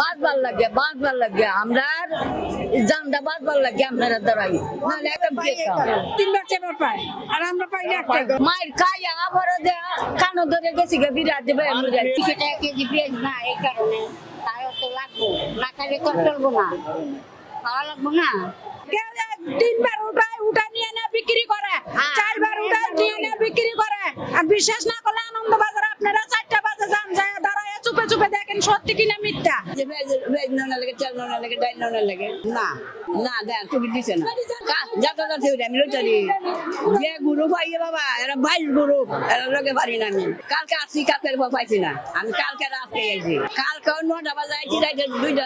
বাঁচবার লাগে বাঁচবার লাগে। আমরা জানটা বাঁচবার লাগে আপনারা দাঁড়াই। নাহলে একটা পেতাম তিনবার চারবার পায় আর আমরা পাই না একটা। মায়ের খাইয়া আবারও যে কানো ধরে গেছি গে বিরাট দেবে দুশো টাকা কেজি পেঁয়াজ না এই কারণে। তাও তো লাগবো না খাইলে তো চলবো না। খাওয়া লাগবো না। তিনবার উঠায় উঠা নিয়ে না বিক্রি করে। চারবার উঠায় নিয়ে না বিক্রি করে। আর বিশ্বাস না করলে আনন্দ বাজারে আপনারা দেখেন সত্যি কিনা মিথ্যা? যে ভেজ নোনা লাগে চাল নোনা লাগে ডাল নোনা লাগে। না না দেন তুমি দিছে না। যাতা যাতে আমি লইতারি যে গ্রুপ আইয়ে বাবা এরা বাইশ গ্রুপ এরা লগে পারি না আমি। কালকে আসছি কালকে পাইছি না। আমি কালকে রাতে আইছি। কালকে নটা বাজে আইছি রাইতে দুইটা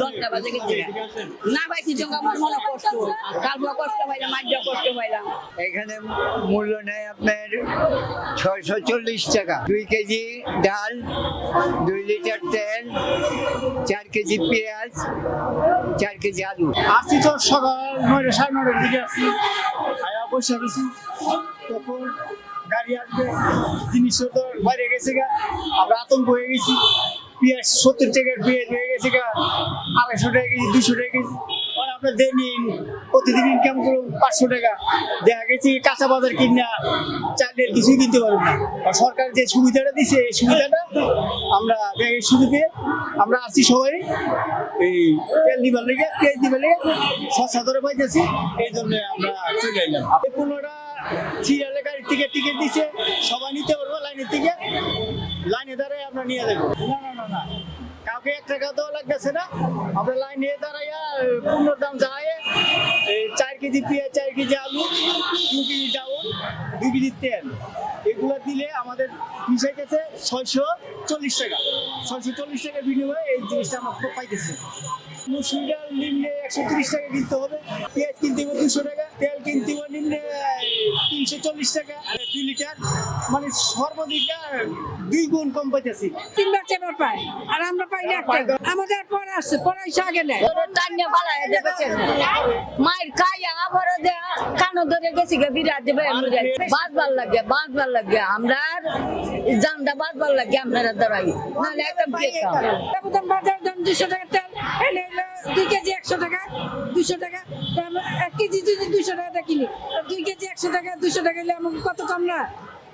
দশটা বাজে গেছি। না পাইছি জঙ্গা আমার মনে কষ্ট। কালকে কষ্ট পাইলাম আজ কষ্ট পাইলাম। এখানে মূল্য নেয় আপনার ছয়শো চল্লিশ টাকা। দুই কেজি ডাল দুই লিটার তেল, চার কেজি পেঁয়াজ, চার কেজি আলু। আসছি তো সকাল নয়টা, সাড়ে নয়টার দিকে আসছি। আয়া বসে গেছি তখন গাড়ি আসবে জিনিসপত্র বাইরে গেছে গা। আমরা আতঙ্ক হয়ে গেছি। পেঁয়াজ সত্তর টাকার পেঁয়াজ হয়ে গেছে গা। আড়াইশো টাকা কেজি দুশো টাকা কেজি। আর আমরা দৈনিক প্রতিদিন ইনকাম করুন পাঁচশো টাকা। দেখা গেছে কাঁচা বাজার কিনা। চালের কিছুই কিনতে পারব না। আর সরকার যে সুবিধাটা দিছে, এই সুবিধাটা আমরা গেছে সুযোগ আমরা আসছি সবাই। এই তেল দিবার লেগে পেঁয়াজ দিবার লেগে ধরে পাইতেছি, এই জন্য আমরা চলে এলাম। এই পনেরোটা সিরিয়ালে গাড়ির টিকিট টিকিট দিছে, সবাই নিতে পারব লাইনের থেকে লাইনে দাঁড়ায় আমরা নিয়ে যাব। না না না না, কাউকে এক টাকা দেওয়া লাগতেছে না। আমরা লাইনে দাঁড়াইয়া পূর্ণ দাম যায় কেজি পেঁয়াজ চার কেজি আলু, দু কেজি চাউল দু কেজি তেল। এগুলো দিলে আমাদের মিশাইতেছে ছয়শো চল্লিশ টাকা। ছয়শো চল্লিশ টাকার বিনিময়ে এই জিনিসটা আমরা পাইতেছি। মুসুর ডাল নিম্নে একশো তিরিশ টাকা কিনতে হবে। পেঁয়াজ কিনতে হবে দুশো টাকা, তেল কিনতে হবে নিম্নে তিনশো চল্লিশ টাকা আর দুই লিটার। মানে সর্বাধিক দুই গুণ কম পাইতেছি। তিনবার চারবার পায়। আর আমরা পাই না একটা। আমাদের পরে আসছে পরে আগে নেই টান্নে পালায় মায়ের খাইয়া আবারও যে কানো ধরে গেছি গে বিরাট দেবে বাঁচবার লাগে বাঁচবার লাগে। আমরা জানটা বাঁচবার লাগে আপনারা দাঁড়াই। নাহলে একটা পেতাম দাম বাজার দাম দুশো টাকা তেল এলে দুই কেজি একশো টাকা দুশো টাকা। এক কেজি যদি দুশো টাকা কিনি তো দুই কেজি একশো টাকা দুশো টাকা হলে আমাকে কত কম না?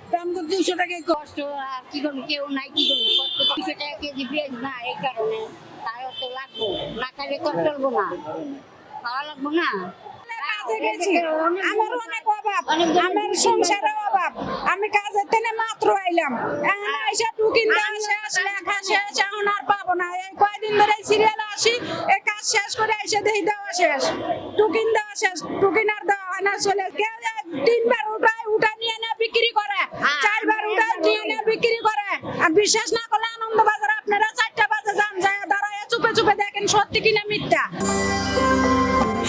তো আমাকে দুশো টাকাই কষ্ট আর কি করব কেউ নাই কি করব? কষ্ট দুশো টাকা কেজি পেঁয়াজ না এই কারণে তাও তো লাগবো। না খাইলে তো চলবো না। খাওয়া লাগবো না? কাজে গেছি। আমার অনেক অভাব আমার সংসারে অভাব। আমি কাজে তেনে মাত্র আইলাম। এখন আইসা টুকিন দেওয়া শেষ লেখা শেষ এখন আর পাবো না। এই কয়দিন ধরে সিরিয়াল আসি এই কাজ শেষ করে আইসা দেই দেওয়া শেষ। টুকিন দেওয়া শেষ। টুকিন আর দেওয়া হয় না চলে কেউ তিনবার উঠায় উঠা নিয়ে না বিক্রি করে। চারবার উঠায় নিয়ে না বিক্রি করে। আর বিশ্বাস না করলে আনন্দ বাজারে আপনারা চারটা বাজে যান যায় দাঁড়ায় চুপে চুপে দেখেন সত্যি কিনা মিথ্যা।